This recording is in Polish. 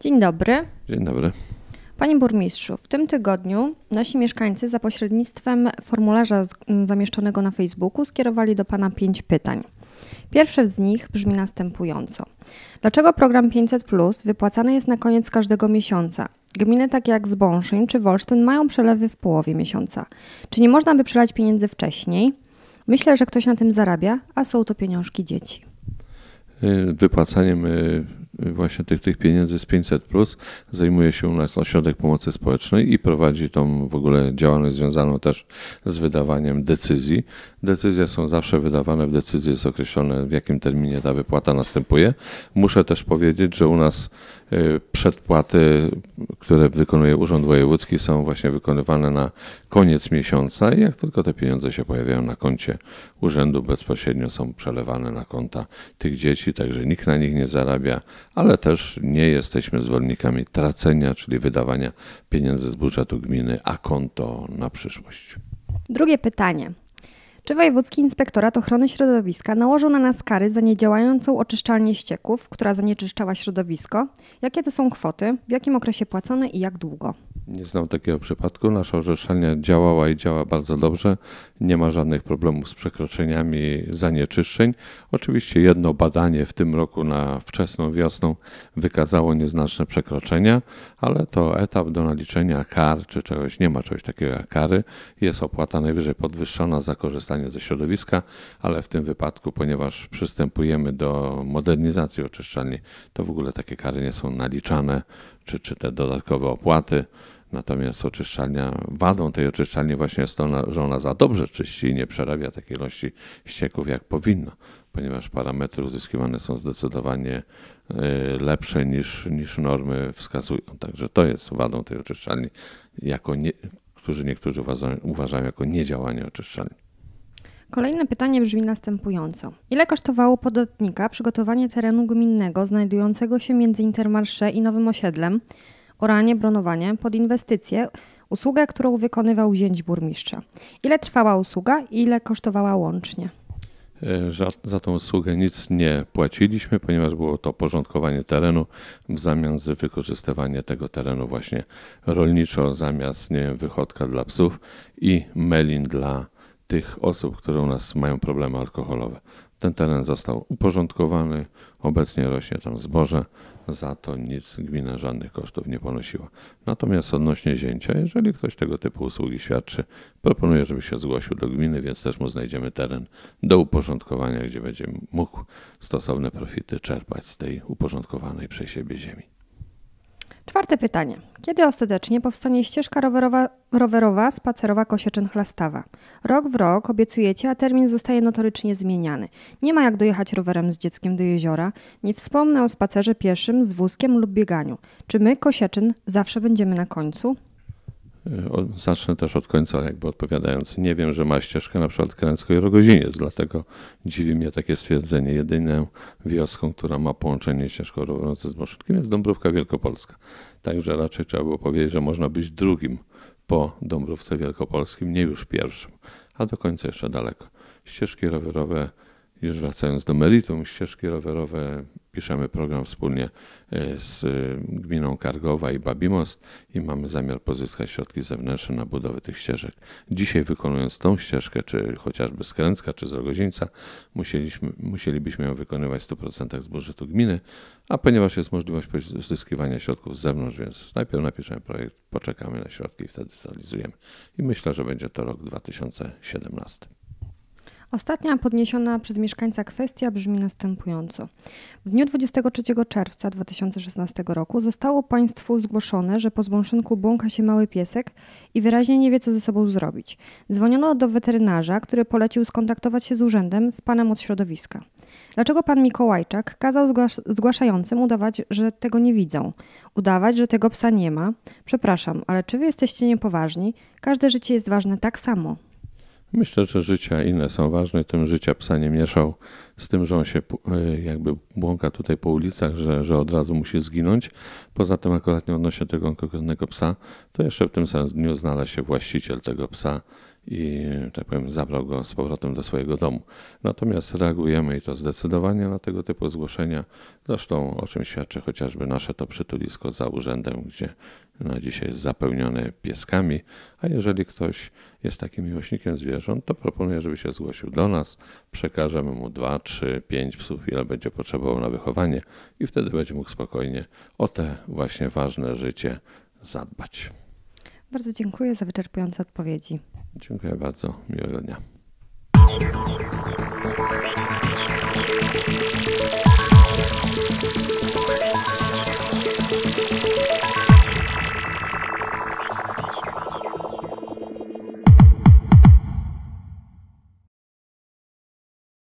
Dzień dobry. Dzień dobry. Panie burmistrzu, w tym tygodniu nasi mieszkańcy za pośrednictwem formularza zamieszczonego na Facebooku skierowali do Pana pięć pytań. Pierwsze z nich brzmi następująco. Dlaczego program 500 Plus wypłacany jest na koniec każdego miesiąca? Gminy takie jak Zbąszyn czy Wolsztyn mają przelewy w połowie miesiąca. Czy nie można by przelać pieniędzy wcześniej? Myślę, że ktoś na tym zarabia, a są to pieniążki dzieci. Y, wypłacaniem y, właśnie tych, tych pieniędzy z 500 plus zajmuje się u nas Ośrodek Pomocy Społecznej i prowadzi tą w ogóle działalność związaną też z wydawaniem decyzji. Decyzje są zawsze wydawane, w decyzji jest określone w jakim terminie ta wypłata następuje. Muszę też powiedzieć, że u nas y, przedpłaty, które wykonuje Urząd Wojewódzki są właśnie wykonywane na koniec miesiąca i jak tylko te pieniądze się pojawiają na koncie urzędu bezpośrednio są przelewane na konta tych dzieci, także nikt na nich nie zarabia, ale też nie jesteśmy zwolennikami tracenia, czyli wydawania pieniędzy z budżetu gminy, a konto na przyszłość. Drugie pytanie. Czy Wojewódzki Inspektorat Ochrony Środowiska nałożył na nas kary za niedziałającą oczyszczalnię ścieków, która zanieczyszczała środowisko? Jakie to są kwoty, w jakim okresie płacone i jak długo? Nie znam takiego przypadku. Nasza orzeczalnia działała i działa bardzo dobrze. Nie ma żadnych problemów z przekroczeniami zanieczyszczeń. Oczywiście jedno badanie w tym roku na wczesną wiosną wykazało nieznaczne przekroczenia, ale to etap do naliczenia kar czy czegoś. Nie ma czegoś takiego jak kary. Jest opłata najwyżej podwyższona za korzystanie ze środowiska, ale w tym wypadku, ponieważ przystępujemy do modernizacji oczyszczalni, to w ogóle takie kary nie są naliczane, czy, czy te dodatkowe opłaty. Natomiast oczyszczalnia, wadą tej oczyszczalni właśnie jest to, że ona za dobrze czyści i nie przerabia takiej ilości ścieków jak powinno, ponieważ parametry uzyskiwane są zdecydowanie y, lepsze niż, niż normy wskazują. Także to jest wadą tej oczyszczalni, jako nie, którzy niektórzy uważają, uważają jako niedziałanie oczyszczalni. Kolejne pytanie brzmi następująco. Ile kosztowało podatnika przygotowanie terenu gminnego znajdującego się między Intermarché i Nowym Osiedlem oranie, bronowanie pod inwestycje, usługę, którą wykonywał zięć burmistrza. Ile trwała usługa i ile kosztowała łącznie? E, za, tą usługę nic nie płaciliśmy, ponieważ było to porządkowanie terenu w zamian za wykorzystywanie tego terenu właśnie rolniczo, zamiast nie wiem, wychodka dla psów i melin dla tych osób, które u nas mają problemy alkoholowe. Ten teren został uporządkowany, obecnie rośnie tam zboże, za to nic gmina żadnych kosztów nie ponosiła. Natomiast odnośnie zięcia, jeżeli ktoś tego typu usługi świadczy, proponuję, żeby się zgłosił do gminy, więc też mu znajdziemy teren do uporządkowania, gdzie będzie mógł stosowne profity czerpać z tej uporządkowanej przez siebie ziemi. Czwarte pytanie. Kiedy ostatecznie powstanie ścieżka rowerowa, rowerowa spacerowa Kosieczyn-Chlastawa? Rok w rok obiecujecie, a termin zostaje notorycznie zmieniany. Nie ma jak dojechać rowerem z dzieckiem do jeziora. Nie wspomnę o spacerze pieszym z wózkiem lub bieganiu. Czy my, Kosieczyn, zawsze będziemy na końcu? Zacznę też od końca, jakby odpowiadając. Nie wiem, że ma ścieżkę na przykład Kręcko i Rogoziniec, dlatego dziwi mnie takie stwierdzenie. Jedyną wioską, która ma połączenie ścieżką rowerową z Zboszytkiem jest Dąbrówka Wielkopolska. Także raczej trzeba było powiedzieć, że można być drugim po Dąbrówce Wielkopolskim, nie już pierwszym, a do końca jeszcze daleko. Ścieżki rowerowe już wracając do meritum, ścieżki rowerowe, piszemy program wspólnie e, z e, gminą Kargowa i Babimost i mamy zamiar pozyskać środki zewnętrzne na budowę tych ścieżek. Dzisiaj wykonując tą ścieżkę, czy chociażby z Kręcka, czy z Rogozińca, musieliśmy, musielibyśmy ją wykonywać w 100% z budżetu gminy, a ponieważ jest możliwość pozyskiwania środków z zewnątrz, więc najpierw napiszemy projekt, poczekamy na środki i wtedy zrealizujemy. I myślę, że będzie to rok 2017. Ostatnia podniesiona przez mieszkańca kwestia brzmi następująco. W dniu 23 czerwca 2016 roku zostało Państwu zgłoszone, że po zbąszynku błąka się mały piesek i wyraźnie nie wie, co ze sobą zrobić. Dzwoniono do weterynarza, który polecił skontaktować się z urzędem, z panem od środowiska. Dlaczego pan Mikołajczak kazał zgłaszającym udawać, że tego nie widzą? Udawać, że tego psa nie ma? Przepraszam, ale czy wy jesteście niepoważni? Każde życie jest ważne tak samo. Myślę, że życia inne są ważne. Tym życia psa nie mieszał z tym, że on się e, jakby błąka tutaj po ulicach, że, że od razu musi zginąć. Poza tym akurat nie odnośnie tego konkretnego psa, to jeszcze w tym samym dniu znalazł się właściciel tego psa i tak powiem, zabrał go z powrotem do swojego domu. Natomiast reagujemy i to zdecydowanie na tego typu zgłoszenia. Zresztą o czym świadczy chociażby nasze to przytulisko za urzędem, gdzie na dzisiaj jest zapełnione pieskami, a jeżeli ktoś jest takim miłośnikiem zwierząt, to proponuję, żeby się zgłosił do nas, przekażemy mu dwa, trzy, pięć psów, ile będzie potrzebował na wychowanie i wtedy będzie mógł spokojnie o te właśnie ważne życie zadbać. Bardzo dziękuję za wyczerpujące odpowiedzi. Dziękuję bardzo. Miłego dnia.